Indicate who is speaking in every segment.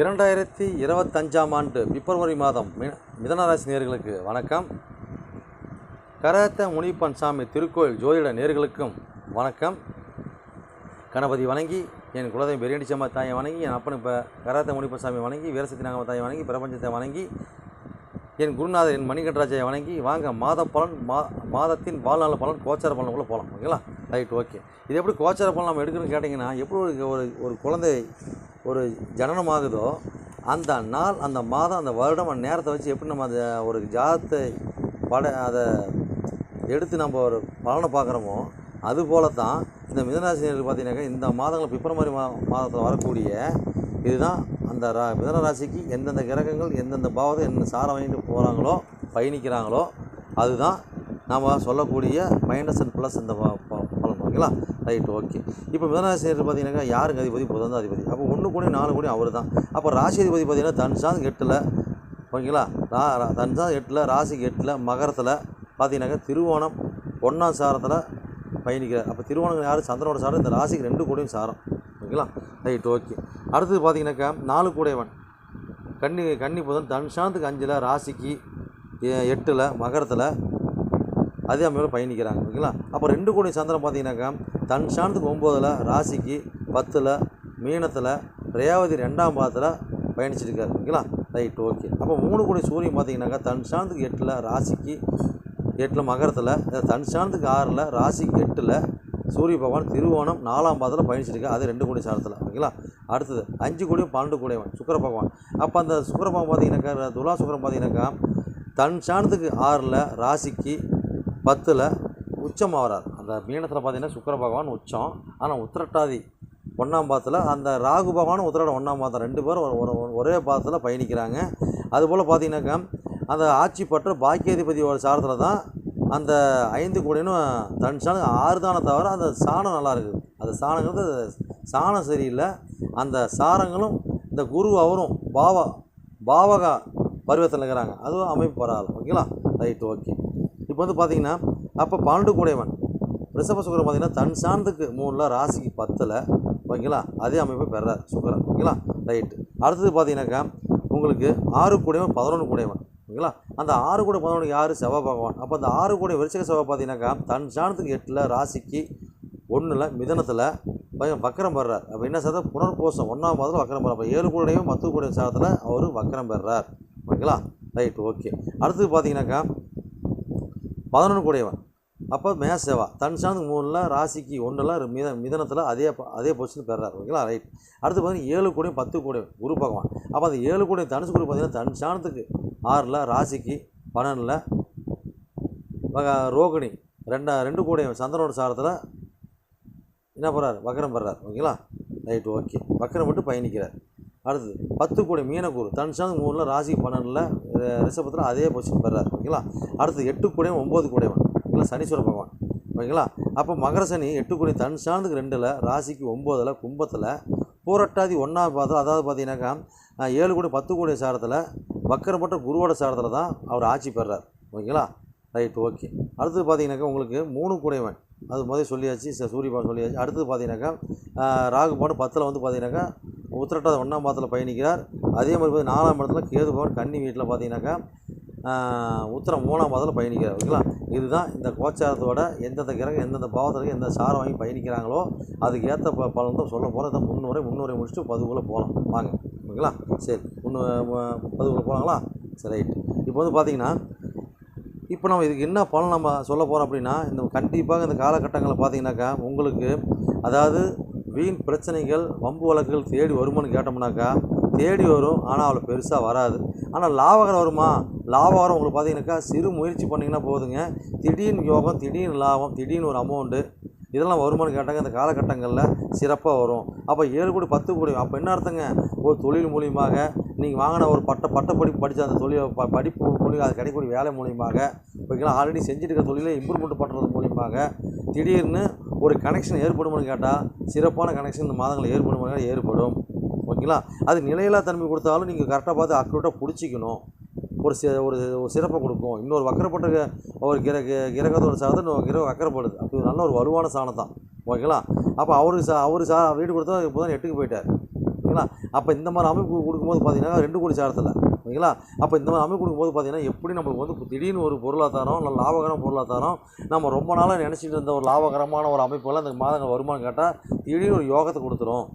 Speaker 1: இரண்டாயிரத்தி இருபத்தஞ்சாம் ஆண்டு பிப்ரவரி மாதம் மி மிதனராசி நேர்களுக்கு வணக்கம். கரத்த முனிப்பன் சாமி திருக்கோயில் ஜோதிட நேர்களுக்கும் வணக்கம். கணபதி வணங்கி என் குலதெய்வம் பெரியடிச்சம்மா தாயை வணங்கி என் அப்பன் இப்போ கராத்த முனிப்பன் சாமி வணங்கி வீரசக்தி நாகம தாயை வணங்கி பிரபஞ்சத்தை வணங்கி என் குருநாதர் என் மணிகண்டராஜையை வணங்கி வாங்க மாத பலன் மா மாதத்தின் வாழ்நாள் பலன் கோச்சார பலனுக்குள்ளே போகலாம் ஓகேங்களா? Right okay. இது எப்படி கோச்சார பலன் நம்ம எடுக்கணும்னு கேட்டிங்கன்னா எப்படி ஒரு ஒரு குழந்தை ஒரு ஜனனமாகுதோ அந்த நாள் அந்த மாதம் அந்த வருடம் அந்த நேரத்தை வச்சு எப்படி நம்ம அதை ஒரு ஜாதத்தை பட அதை எடுத்து நம்ம ஒரு பலனை பார்க்குறோமோ அதுபோல தான் இந்த மிதனராசினியர்கள் பார்த்தீங்கன்னாக்கா இந்த மாதங்கள் பிப்ரவரி மா மாதத்தில் வரக்கூடிய இதுதான் அந்த ரா மிதனராசிக்கு எந்தெந்த கிரகங்கள் எந்தெந்த பாவத்தை எந்த சாரம் வாங்கிட்டு போகிறாங்களோ பயணிக்கிறாங்களோ அதுதான் நாம் சொல்லக்கூடிய மைனஸ் அண்ட் ப்ளஸ் இந்த பலன் ஓகேங்களா? Right okay. இப்போ மிதனராசினியர் பார்த்தீங்கன்னாக்கா யாருக்கு அதிபதி? புதன் அதிபதி. அப்போ ஒன்று கோடி நாலு கோடி அவர் தான். அப்போ ராசி அதிபதி பார்த்தீங்கன்னா தன்சாந்த் எட்டில் ஓகேங்களா? ரா ரா- தன்சாந்த் எட்டில் ராசிக்கு எட்டில் மகரத்தில் பார்த்தீங்கன்னாக்கா திருவோணம் ஒன்றாம் சாரத்தில் பயணிக்கிறார். அப்போ திருவோணம் யார்? சந்திரனோட சாரம். இந்த ராசிக்கு ரெண்டு கோடியும் சாரம். ஓகேங்களா? Right okay. அடுத்தது பார்த்தீங்கன்னாக்கா நாலு கூடையவன். கன்னி கன்னி புதன் தன்சாந்துக்கு அஞ்சில் ராசிக்கு எட்டில் மகரத்தில் அதே அமைப்பில் பயணிக்கிறாங்க. ஓகேங்களா? அப்போ ரெண்டு கோடி சந்திரன் பார்த்தீங்கன்னாக்கா தன் சாணத்துக்கு ஒம்போதில் ராசிக்கு பத்தில் மீனத்தில் ரேவதி ரெண்டாம் பாதத்தில் பயணிச்சிருக்கார். ஓகேங்களா? Right okay. அப்போ மூணு கோடி சூரியன் பார்த்தீங்கன்னாக்கா தன்சாந்துக்கு எட்டில் ராசிக்கு எட்டில் மகரத்தில் தன் சாணத்துக்கு ஆறில் ராசிக்கு எட்டில் சூரிய பகவான் திருவோணம் நாலாம் பாதத்தில் பயணிச்சிருக்காரு. அது ரெண்டு கோடி சாரத்தில். ஓகேங்களா? அடுத்தது அஞ்சு கோடியும் பன்னெண்டு கோடியும் சுக்கர பகவான். அப்போ அந்த சுக்கர பகவான் பார்த்தீங்கன்னாக்கா துலா சுக்கரம் பார்த்தீங்கன்னாக்கா தன் சாணத்துக்கு ஆறில் ராசிக்கு பத்தில் உச்சமாகறார் அந்த மீனத்தில் பார்த்தீங்கன்னா சுக்கர பகவான் உச்சம். ஆனால் உத்திரட்டாதி ஒன்றாம் பாதத்தில் அந்த ராகு பகவான் உத்திரட ஒன்றாம் பாதம். ரெண்டு பேரும் ஒரு- ஒரே பாதத்தில் பயணிக்கிறாங்க. அதுபோல் பார்த்தீங்கன்னாக்கா அந்த ஆட்சி பற்ற பாக்கியாதிபதியோட சாரத்தில் தான் அந்த ஐந்து கோடினும் தன் சாணம் ஆறு தானே தவிர அந்த சாணம் நல்லா இருக்குது. அந்த சாணங்கிறது சாணம் சரியில்லை. அந்த சாரங்களும் இந்த குரு அவரும் பாவா பாவகா பருவத்தில் இருக்கிறாங்க. அதுவும் அமைப்பு பரவாயில்ல ஓகேங்களா? Right okay. இப்போ வந்து பார்த்தீங்கன்னா அப்போ பன்னெண்டு கூடையவன். ரிஷப சுக்கரன் பார்த்தீங்கன்னா தன் சார்ந்துக்கு மூணில் ராசிக்கு பத்தில். ஓகேங்களா? அதே அமைப்பை பெறார் சுக்கரன். ஓகேங்களா? ரைட்டு அடுத்தது பார்த்தீங்கன்னாக்கா உங்களுக்கு ஆறு கூடையவன் பதினொன்று கூடையவன். ஓகேங்களா? அந்த ஆறு கூட பதினொன்று யார்? செவ்வாய் பகவான். அப்போ அந்த ஆறு கூட விருச்சக செவ்வாய் பார்த்தீங்கன்னாக்கா தன் சாணத்துக்கு எட்டில் ராசிக்கு ஒன்றில் மிதனத்தில் பையன் வக்கரம் பெறார். அப்போ என்ன சார் புனர்போசம் ஒன்றாம் மாதத்தில் வக்கரம் பெறார். அப்போ ஏழு கூடையும் மத்து கூடையும் சாதத்தில் அவர் வக்கரம் பெறார். ஓகேங்களா? ரைட் ஓகே அடுத்தது பார்த்தீங்கன்னாக்கா பதினொன்று கூடையவன். அப்போ மேசேவா. தன் சார்ந்து மூணில் ராசிக்கு ஒன்றில் மித மிதனத்தில் அதே அதே பொசிஷன் பெறார். ஓகேங்களா? ரைட் அடுத்து பார்த்தீங்கன்னா ஏழு கூடையும் பத்து கூடையும் குரு பகவான். அப்போ அந்த ஏழு கூடையும் தனுசு குரு பார்த்தீங்கன்னா தன் சாணத்துக்கு ஆறில் ராசிக்கு பன்னெண்டில் ரோகிணி ரெண்டா ரெண்டு கூடையும் சந்திரனோட சாரத்தில் என்ன பண்ணுறார் வக்கரம் பெறார். ஓகேங்களா? ரைட் ஓகே வக்கரம் மட்டும் பயணிக்கிறார். அடுத்தது பத்து கோடி மீனக்கூறு. தனுஷாந்து மூணில் ராசி பன்னெண்டில் ரிஷபத்தில் அதே பொசிஷன் பெறார். ஓகேங்களா? அடுத்து எட்டு கோடியும் ஒம்பது கோடியவன் ஓகேங்களா சனீஸ்வர பகவான். ஓகேங்களா? அப்போ மகர சனி எட்டு கோடி தன்சாந்துக்கு ரெண்டில் ராசிக்கு ஒம்போதில் கும்பத்தில் பூரட்டாதி ஒன்றாம் பாதத்தில் அதாவது பார்த்தீங்கன்னாக்கா ஏழு கோடி பத்து கோடி சாரத்தில் வக்கரப்பட்ட குருவோட சாரத்தில் தான் அவர் ஆட்சி பெறார். ஓகேங்களா? Right okay. அடுத்தது பார்த்தீங்கன்னாக்கா உங்களுக்கு மூணு கூடைவன் அது முதல் சொல்லியாச்சு ச- சூரிய சொல்லியாச்சு. அடுத்தது பார்த்தீங்கன்னாக்கா ஆஹ், ராகு பத்தில் வந்து பார்த்தீங்கன்னாக்கா உத்திரட்டாத ஒன்றாம் பாதத்தில் பயணிக்கிறார். அதே மாதிரி பார்த்து நாலாம் இடத்துல கேது பவன் கன்னி வீட்டில் பார்த்தீங்கன்னாக்கா ஆஹ், உத்திரம் மூணாம் பாதத்தில் பயணிக்கிறார். ஓகேங்களா? இதுதான் இந்த கோச்சாரத்தோட எந்தெந்த கிரகம் எந்தெந்த பாவத்தில் எந்த சாரம் வாங்கி பயணிக்கிறாங்களோ அதுக்கு ஏற்ற ப பலன் தான் சொல்ல போகிறோம் இதான் முன்னுரை முன்னுரை முடிச்சுட்டு பதுக்குள்ளே போகலாம். வாங்க ஓகேங்களா? சரி முன்னு பதுக்குள்ளே போகலாங்களா சரி ரைட் இப்போ வந்து பார்த்தீங்கன்னா இப்போ நம்ம இதுக்கு என்ன பலன் நம்ம சொல்ல போகிறோம் அப்படின்னா இந்த கண்டிப்பாக இந்த காலகட்டங்களில் பார்த்தீங்கன்னாக்கா உங்களுக்கு அதாவது வீண் பிரச்சனைகள் வம்பு வழக்குகள் தேடி வருமான்னு கேட்டோம்னாக்கா தேடி வரும் ஆனால் அவ்வளோ பெருசாக வராது. ஆனால் லாபகரம் வருமா? லாபகரம் உங்களுக்கு பார்த்தீங்கன்னாக்கா சிறு முயற்சி பண்ணிங்கன்னா போதுங்க. திடீர்னு யோகம் திடீர்னு லாபம் திடீர்னு ஒரு அமௌண்ட்டு இதெல்லாம் வருமானு கேட்டாங்க இந்த காலகட்டங்களில் சிறப்பாக வரும். அப்போ ஏழு கோடி பத்து கோடி அப்போ என்ன அர்த்தங்க? ஒரு தொழில் மூலியமாக நீங்கள் வாங்கின ஒரு பட்ட பட்ட படிப்பு படித்த அந்த தொழில் ப படிப்பு மூலியம் அது கிடைக்கக்கூடிய வேலை மூலியமாக ஓகேங்களா ஆல்ரெடி செஞ்சுட்டு இருக்க தொழிலை இம்ப்ரூவ்மெண்ட் பண்ணுறது மூலியமாக திடீர்னு ஒரு கனெக்ஷன் ஏற்படும்னு கேட்டால் சிறப்பான கனெக்ஷன் இந்த மாதங்களில் ஏற்படும் ஏற்படும். ஓகேங்களா? அது நிலையில்லா தன்மை கொடுத்தாலும் நீங்கள் கரெக்டாக பார்த்து அக்யூரேட்டாக பிடிச்சிக்கணும். ஒரு சி ஒரு ஒரு சிறப்பை கொடுக்கும். இன்னொரு வக்கரப்பட்ட ஒரு கிர கிரகத்தோட சாதம் இன்னொரு கிரகம் வக்கரப்படுது. அப்போ இது நல்ல ஒரு வலுவான சாணம் தான். ஓகேங்களா? அப்போ அவருக்கு சா அவரு சா வீடு கொடுத்தா இப்போ தான் எட்டுக்கு போயிட்டார். ஓகேங்களா? அப்போ இந்த மாதிரி அமைப்பு கொடுக்கும்போது பார்த்தீங்கன்னா ரெண்டு கோடி சாரத்தில் ஓகேங்களா? அப்போ இந்த மாதிரி அமைப்பு கொடுக்கும்போது பார்த்தீங்கன்னா எப்படி நம்மளுக்கு வந்து திடீர்னு ஒரு பொருளாதாரம் நல்ல லாபகரம் பொருளாதாரம் நம்ம ரொம்ப நாளாக நினச்சிட்டு இருந்த ஒரு லாபகரமான ஒரு அமைப்புகள் அந்த மாதங்கள் வருமானம் கேட்டால் திடீர்னு ஒரு யோகத்தை கொடுத்துரும்.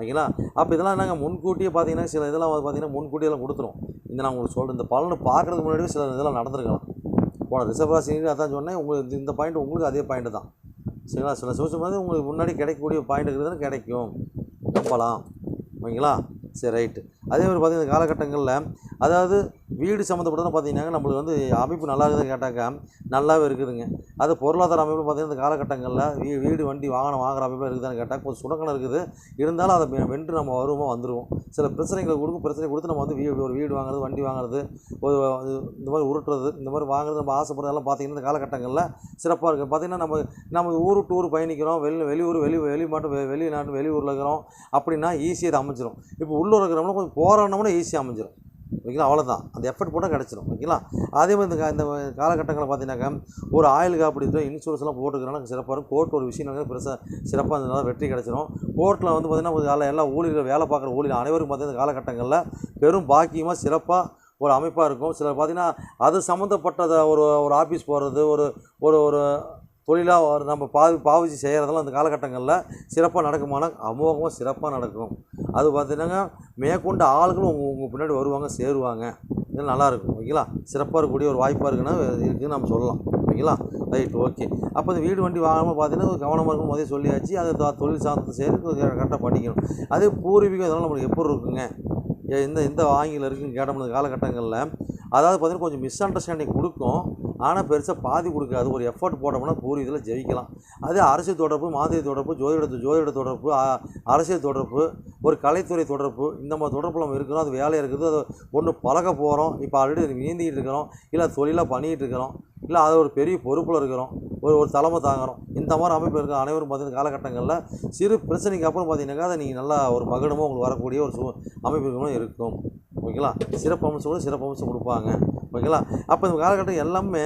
Speaker 1: ஓகேங்களா? அப்போ இதெல்லாம் என்னங்க முன்கூட்டியே பார்த்தீங்கன்னா சில இதெல்லாம் பார்த்தீங்கன்னா முன்கூட்டியெல்லாம் கொடுத்துரும் இந்த நான் உங்களுக்கு சொல்கிறேன் இந்த பலனை பார்க்குறதுக்கு முன்னாடியே சில இதெல்லாம் நடந்திருக்கலாம். போன ரிசர்வராசி அதான் சொன்னேன் உங்களுக்கு இந்த- பாயிண்ட் உங்களுக்கு அதே பாயிண்ட் தான். சரிங்களா? சில சோசியல் வந்து உங்களுக்கு முன்னாடி கிடைக்கக்கூடிய பாயிண்ட் இருக்குதுன்னு கிடைக்கும். நம்பலாம். ஓகேங்களா? சரி ரைட்டு அதே மாதிரி பார்த்தீங்கன்னா இந்த காலகட்டங்களில் அதாவது வீடு சம்மந்தப்பட்டதுன்னு பார்த்தீங்கன்னா நம்மளுக்கு வந்து அமைப்பு நல்லா இருக்குதுன்னு கேட்டாக்கா நல்லாவே இருக்குதுங்க. அது பொருளாதார அமைப்பு பார்த்தீங்கன்னா இந்த காலகட்டங்களில் வீ வீடு வண்டி வாகனம் வாங்குற அமைப்பு இருக்குதான்னு கேட்டால் கொஞ்சம் சுணக்கணம் இருக்குது. இருந்தாலும் அதை வென்று நம்ம வருவோமா வந்துடுவோம் சில பிரச்சனைகளை கொடுக்கும். பிரச்சனை கொடுத்து நம்ம வந்து வீடு ஒரு வீடு வாங்குறது வண்டி வாங்குறது ஒரு இந்த மாதிரி உருட்டுறது இந்த மாதிரி வாங்குறது நம்ம ஆசைப்படுறதெல்லாம் பார்த்தீங்கன்னா இந்த காலகட்டங்களில் சிறப்பாக இருக்குது பார்த்தீங்கன்னா நம்ம நம்ம ஊர் விட்டு ஊர் பயணிக்கிறோம் வெளி வெளியூர் வெளி வெளி மாட்டு வெ- வெளிநாட்டு வெளியூரில் இருக்கிறோம் அப்படின்னா ஈஸியாக இது இப்போ உள்ளூர் இருக்கிறவங்களும் கொஞ்சம் போராடினோம்னா ஈஸியாக அமைஞ்சிடும் ஓகேங்களா? அவ்வளோதான் அந்த எஃபர்ட் போட்டால் கிடச்சிடும் ஓகேங்களா? அதே மாதிரி இந்த கா- இந்த காலகட்டங்களில் பார்த்தீங்கன்னாக்கா ஒரு ஆயில் காப்பீடு இன்சூரன்ஸ்லாம் போட்டுக்கிறனால சிறப்பாக இருக்கும். கோர்ட் ஒரு விஷயம் பெருசாக சிறப்பாக இருந்ததுனால வெற்றி கிடச்சிரும். கோர்ட்டில் வந்து பார்த்திங்கன்னா கொஞ்சம் எல்லா ஊழியர்கள் வேலை பார்க்குற ஊழியர் அனைவருக்கும் பார்த்தீங்கன்னா இந்த காலகட்டங்களில் பெரும் பாக்கியமாக சிறப்பாக ஒரு அமைப்பாக இருக்கும். சிலர் பார்த்திங்கன்னா அது சம்மந்தப்பட்டதை ஒரு ஒரு ஆஃபீஸ் போகிறது ஒரு ஒரு ஒரு தொழிலாக ஒரு நம்ம பாவி பாவிச்சு செய்கிறதெல்லாம் அந்த காலகட்டங்களில் சிறப்பாக நடக்குமானால் அமோகமாக சிறப்பாக நடக்கும். அது பார்த்தீங்கன்னா மேற்கொண்ட ஆளுங்களும் உங்கள் உங்கள் பின்னாடி வருவாங்க சேருவாங்க. இது நல்லாயிருக்கும் ஓகேங்களா? சிறப்பாக இருக்கக்கூடிய ஒரு வாய்ப்பாக இருக்குன்னா இருக்குதுன்னு நம்ம சொல்லலாம் ஓகேங்களா? Right okay. அப்போ இந்த வீடு வண்டி வாங்காமல் பார்த்தீங்கன்னா கவனமாக இருக்கும் போதே சொல்லியாச்சு அதை தொழில் சார்ந்து சேர்த்து கரெக்டாக பண்ணிக்கணும் அதே பூர்வீகம் இதெல்லாம் நம்மளுக்கு எப்படி இருக்குங்க? எந்த இந்த இந்த வாங்கியில் இருக்குன்னு கேட்டோம்னா காலகட்டங்களில் அதாவது பார்த்தீங்கன்னா கொஞ்சம் மிஸ் அண்டர்ஸ்டாண்டிங் கொடுக்கும். ஆனால் பெருசாக பாதி கொடுக்காது. ஒரு எஃபர்ட் போட்டோம்னா பூர்வீகத்தில் ஜெயிக்கலாம். அதே அரசியல் தொடர்பு மாதிரி தொடர்பு ஜோதிட ஜோதிட தொடர்பு அரசியல் தொடர்பு ஒரு கலைத்துறை தொடர்பு இந்த மாதிரி தொடர்பு நம்ம இருக்கிறோம் அது வேலையாக இருக்குது. அது ஒன்று பழக போகிறோம் இப்போ ஆல்ரெடி நீந்திக்கிட்டு இருக்கிறோம். இல்லை தொழிலாக பண்ணிகிட்டு இருக்கிறோம். இல்லை அது ஒரு பெரிய பொறுப்பில் இருக்கிறோம். ஒரு ஒரு தலைமை தாங்குறோம். இந்த மாதிரி அமைப்பு இருக்கிற அனைவரும் பார்த்தீங்கன்னா காலகட்டங்களில் சிறு பிரச்சனைக்கு அப்புறம் பார்த்தீங்கன்னாக்கா அதை நீங்கள் நல்லா ஒரு மகிழமாக உங்களுக்கு வரக்கூடிய ஒரு சூ அமைப்பு இருக்கும். ஓகேங்களா? சிறப்பு அம்சம் கூட சிறப்பு அம்சம் கொடுப்பாங்க. ஓகேங்களா? அப்போ இந்த காலகட்டம் எல்லாமே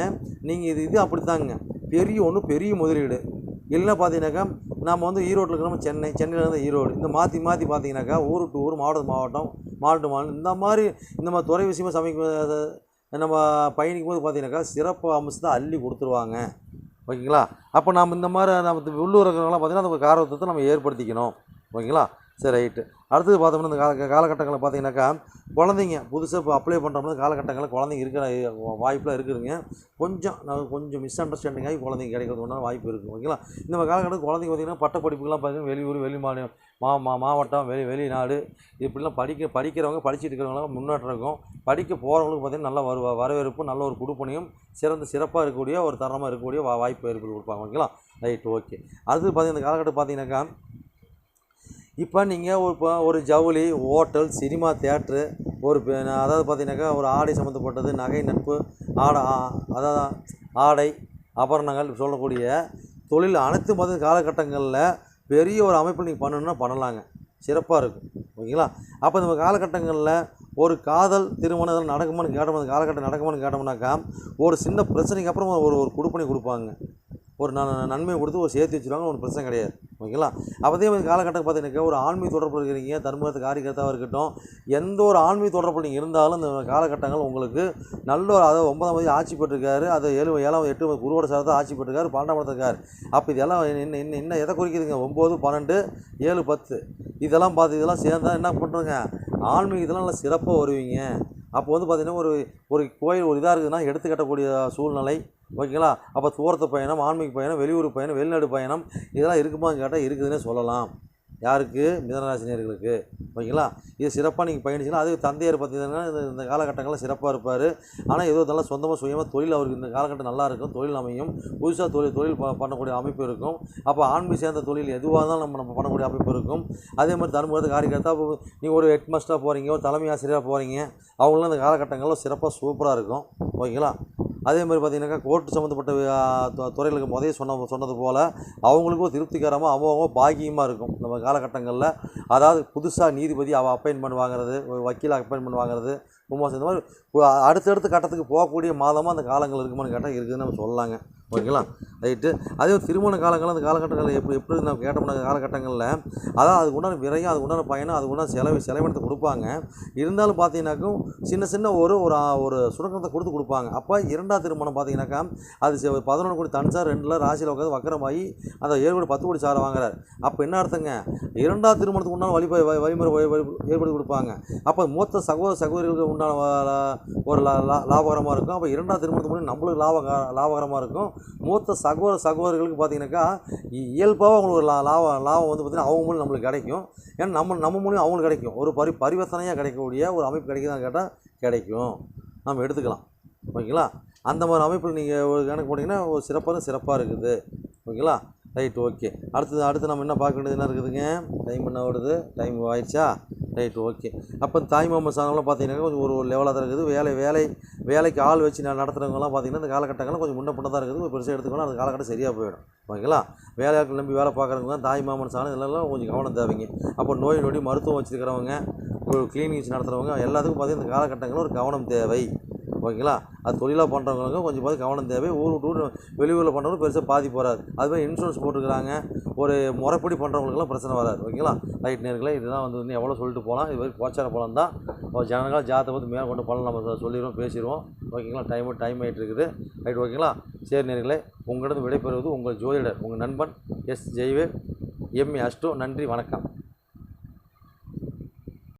Speaker 1: நீங்கள் இது இது அப்படித்தாங்க. பெரிய ஒன்று பெரிய முதலீடு. இல்லைன்னா பார்த்தீங்கன்னாக்கா நம்ம வந்து ஈரோட்டில் இருக்கிறோம் சென்னை சென்னையிலேருந்து ஈரோடு இந்த மாற்றி மாற்றி பார்த்தீங்கன்னாக்கா ஊர் டு ஊர் மாவட்டம் மாவட்டம் மாவட்ட மாவட்டம் இந்த மாதிரி இந்த மாதிரி துறை விஷயமாக சமைக்க நம்ம பயணிக்கும் போது பார்த்தீங்கன்னாக்கா சிறப்பு அம்சத்தை அள்ளி கொடுத்துருவாங்க. ஓகேங்களா? அப்போ நம்ம இந்த மாதிரி நம்ம உள்ளூர் இருக்கிறவங்களாம் பார்த்தீங்கன்னா அந்த ஒரு காரத்தை நம்ம ஏற்படுத்திக்கணும். ஓகேங்களா? சரி ரைட்டு அடுத்தது பார்த்தோம்னா இந்த கால காலகட்டங்களில் பார்த்தீங்கன்னாக்கா குழந்தைங்க புதுசாக இப்போ அப்ளை பண்ணுறோம்னா காலகட்டங்களில் குழந்தைங்க இருக்கிற வாய்ப்பெலாம் இருக்குதுங்க. கொஞ்சம் நான் கொஞ்சம் மிஸ் அண்டர்ஸ்டாண்டிங் ஆகி குழந்தைங்க கிடைக்கிறது உண்டான வாய்ப்பு இருக்குது ஓகேங்களா? இந்த மாதிரி காலகட்டத்தில் குழந்தைங்க பார்த்தீங்கன்னா பட்ட படிப்புக்கெலாம் பார்த்தீங்கன்னா வெளியூர் வெளி மாநிலம் மா மா மாவட்டம் வெளி வெளிநாடு இப்படிலாம் படிக்க படிக்கிறவங்க படிச்சுட்டு இருக்கிறவங்களாம் முன்னேற்றம் இருக்கும். படிக்க போகிறவங்களுக்கு பார்த்தீங்கன்னா நல்ல வரு வரவேற்பு நல்ல ஒரு குடுப்பனையும் சிறந்த சிறப்பாக இருக்கக்கூடிய ஒரு தரமாக இருக்கக்கூடிய வா வாய்ப்பு ஏற்படுத்தி கொடுப்பாங்க ஓகேங்களா? ரைட் ஓகே அடுத்து பார்த்தீங்கன்னா இந்த காலகட்டம் பார்த்தீங்கன்னாக்கா இப்போ நீங்கள் ஒரு இப்போ ஒரு ஜவுளி ஹோட்டல் சினிமா தேட்ரு ஒரு அதாவது பார்த்தீங்கன்னாக்கா ஒரு ஆடை சம்மந்தப்பட்டது நகை நட்பு ஆடை அதாவது ஆடை ஆபரணங்கள் சொல்லக்கூடிய தொழில் அனைத்து மத காலகட்டங்களில் பெரிய ஒரு அமைப்பில் நீங்கள் பண்ணணுன்னா பண்ணலாங்க. சிறப்பாக இருக்கும். ஓகேங்களா? அப்போ இந்த காலகட்டங்களில் ஒரு காதல் திருமணம் இதெல்லாம் நடக்குமான்னு கேட்டோம் அந்த காலகட்டம் நடக்குமான்னு கேட்டோம்னாக்கா ஒரு சின்ன பிரச்சனைக்கு அப்புறம் ஒரு ஒரு கொடுப்பனை கொடுப்பாங்க. ஒரு ந ந- கொடுத்து ஒரு சேர்த்து வச்சுருவாங்க ஒன்றும் பிரச்சனை கிடையாது. ஓகேங்களா? அப்போதே வந்து காலகட்டம் பார்த்தீங்கன்னா ஒரு ஆன்மீக தொடர்பு இருக்கிறீங்க தர்மத்தை காரியகர்த்தாவாக இருக்கட்டும் எந்த ஒரு ஆன்மீக தொடர்பு நீங்கள் இருந்தாலும் இந்த காலகட்டங்கள் உங்களுக்கு நல்ல ஒரு அதாவது ஒன்பதாம் தேதி ஆட்சி பெற்றிருக்காரு அது ஏழு ஏழாம் எட்டு குருவோட சார்ந்து ஆட்சி பெற்றிருக்காரு பன்னெண்டாம் இடத்துக்காரு அப்போ இதெல்லாம் என்ன என்ன என்ன எதை குறிக்குதுங்க? ஒம்பது பன்னெண்டு ஏழு பத்து. இதெல்லாம் பார்த்து இதெல்லாம் சேர்ந்தால் என்ன பண்ணுறங்க ஆன்மீகத்தெல்லாம் நல்லா சிறப்பாக வருவீங்க. அப்போ வந்து பார்த்திங்கன்னா ஒரு ஒரு கோயில் ஒரு இதாக இருக்குதுன்னா எடுத்து கட்டக்கூடிய சூழ்நிலை. ஓகேங்களா? அப்போ தூரத்து பயணம் ஆன்மீக பயணம் வெளியூர் பயணம் வெளிநாடு பயணம் இதெல்லாம் இருக்குமான்னு கேட்டால் இருக்குதுன்னே சொல்லலாம். யாருக்கு? மிதனராசினியர்களுக்கு ஓகேங்களா? இது சிறப்பாக நீங்கள் பயணிச்சீங்கன்னா அது தந்தையார் பார்த்தீங்கன்னா இந்த காலகட்டங்களில் சிறப்பாக இருப்பார். ஆனால் ஏதோ நல்லா சொந்தமாக சுயமாக தொழில் அவருக்கு இந்த காலகட்டம் நல்லா இருக்கும். தொழில் அமையும். புதுசாக தொழில் தொழில் ப- பண்ணக்கூடிய அமைப்பு இருக்கும். அப்போ ஆண்மை சேர்ந்த தொழில் எதுவாக இருந்தாலும் நம்ம நம்ம பண்ணக்கூடிய அமைப்பு இருக்கும். அதே மாதிரி தருமபுரத்து காரியகர்த்தா நீங்கள் ஒரு ஹெட் மாஸ்டராக போகிறீங்க ஒரு தலைமை ஆசிரியராக போகிறீங்க அவங்களும் இந்த காலகட்டங்களில் சிறப்பாக சூப்பராக இருக்கும். ஓகேங்களா? அதே மாதிரி பார்த்தீங்கன்னாக்கா கோர்ட் சம்மந்தப்பட்ட துறைகளுக்கு முதல்ல சொன்ன சொன்னது போல் அவங்களுக்கும் திருப்திகரமாக அவங்க பாக்கியமாக இருக்கும். நம்ம காலகட்டங்களில். அதாவது புதுசாக நீதிபதி அவள் அப்பாயின்மெண்ட் வாங்குறது ஒரு அப்பாயின்மெண்ட் வாங்குறது கும்பாசம் இந்த மாதிரி அடுத்தடுத்த கட்டத்துக்கு போகக்கூடிய மாதமாக அந்த காலங்கள் இருக்குமான்னு கேட்டால் இருக்குதுன்னு நம்ம சொல்லலாங்க ஓகேங்களா? ரைட்டு. அதே ஒரு திருமண காலங்கள் அந்த காலகட்டங்களில் எப்படி எப்படி நம்ம கேட்டோம்னா காலகட்டங்களில் அதான் அதுக்கு உண்டான விரையும் அதுக்கு உண்டான பயணம் அதுக்கு உண்டான செலவு செலவினத்தை கொடுப்பாங்க. இருந்தாலும் பார்த்தீங்கன்னாக்கும் சின்ன சின்ன ஒரு ஒரு ஒரு சுடக்கத்தை கொடுத்து கொடுப்பாங்க. அப்போ இரண்டாவது திருமணம் பார்த்தீங்கன்னாக்கா அது பதினொன்று கோடி தனிச்சார் ரெண்டில் ராசியில் உட்காந்து வக்கரமாகி அந்த ஏழு கோடி பத்து கோடி சாரை வாங்குறாரு. அப்போ என்ன அர்த்தங்க? இரண்டாவது திருமணத்துக்கு உண்டான வழி வழிமுறை ஏற்படுத்தி கொடுப்பாங்க. அப்போ மூத்த சகோதர சகோதரிகளுக்கு உண்டான ஒரு லா- லா- லாபகரமாக இருக்கும். அப்போ இரண்டாவது திருமணத்துக்கு முன்னாடி நம்மளுக்கு லாபக லாபகரமாக இருக்கும். மூத்த சகோதர சகோதரர்களுக்கு பார்த்தீங்கன்னாக்கா இயல்பாக அவங்களுக்கு ஒரு லா லாபம் லாபம் வந்து பார்த்திங்கன்னா அவங்க மூலம் நம்மளுக்கு கிடைக்கும். ஏன்னா நம்ம நம்ம மூலியம் அவங்களுக்கு கிடைக்கும். ஒரு பரி பரிவர்த்தனையாக கிடைக்கக்கூடிய ஒரு அமைப்பு கிடைக்குதான்னு கேட்டால் கிடைக்கும். நம்ம எடுத்துக்கலாம். ஓகேங்களா? அந்த மாதிரி அமைப்பில் நீங்கள் ஒரு கணக்கு போட்டிங்கன்னா ஒரு சிறப்பாக சிறப்பாக இருக்குது. ஓகேங்களா? Right okay. அடுத்தது அடுத்து நம்ம என்ன பார்க்க வேண்டியது என்ன இருக்குதுங்க? டைம் என்ன ஓடுது? டைம் ஆயிடுச்சா? Right okay. அப்போ தாய் மாமா சாணம்லாம் பார்த்தீங்கன்னா கொஞ்சம் ஒரு லெவலாக தான் இருக்குது. வேலை வேலை வேலைக்கு ஆள் வச்சு நான் நடத்துறவங்கலாம் பார்த்திங்கன்னா இந்த காலகட்டங்கள்லாம் கொஞ்சம் முன்ன தான் இருக்குது. பெருசாக எடுத்துக்கணும் அந்த காலகட்டம் சரியாக போயிடும். ஓகேங்களா? வேலையாட்கள் நம்பி வேலை பார்க்குறவங்க தான் தாய் மாமன் சாணம் இதெல்லாம் கொஞ்சம் கவனம் தேவைங்க. அப்போ நோய் நொடி மருத்துவம் வச்சுருக்கிறவங்க ஒரு கிளினிக்ஸ் நடத்துகிறவங்க எல்லாத்துக்கும் பார்த்தீங்கன்னா இந்த காலகட்டங்களும் ஒரு கவனம் தேவை. ஓகேங்களா? அது தொழிலாக பண்ணுறவங்களுக்கும் கொஞ்சம் பார்த்து கவனம் தேவை. ஊர் விட்டு ஊர் வெளியூரில் பண்ணுறவங்க பெருசாக பாதிப்பு வராது அதுமாதிரி இன்சூரன்ஸ் போட்டுருக்குறாங்க ஒரு முறைப்படி பண்ணுறவங்களுக்குலாம் பிரச்சனை வராது. ஓகேங்களா? ரைட் நேர்களே இதுதான் வந்து இன்னும் எவ்வளோ சொல்லிட்டு போகலாம். இது வரைக்கும் போச்சார போகலாம் தான். ஒரு ஜனங்களா ஜாத்தை பற்றி மேலே கொண்டு பலன் நம்ம சொல்லிடுவோம் பேசிடுவோம். ஓகேங்களா? டைம் டைம் ஆகிட்டு இருக்குது. ரைட் ஓகேங்களா? சரி நேர்களே உங்களிடம் விடைபெறுவது உங்கள் ஜோதிடர் உங்கள் நண்பன் எஸ் ஜெய்வே எம்ஏ அஷ்டோ நன்றி வணக்கம்.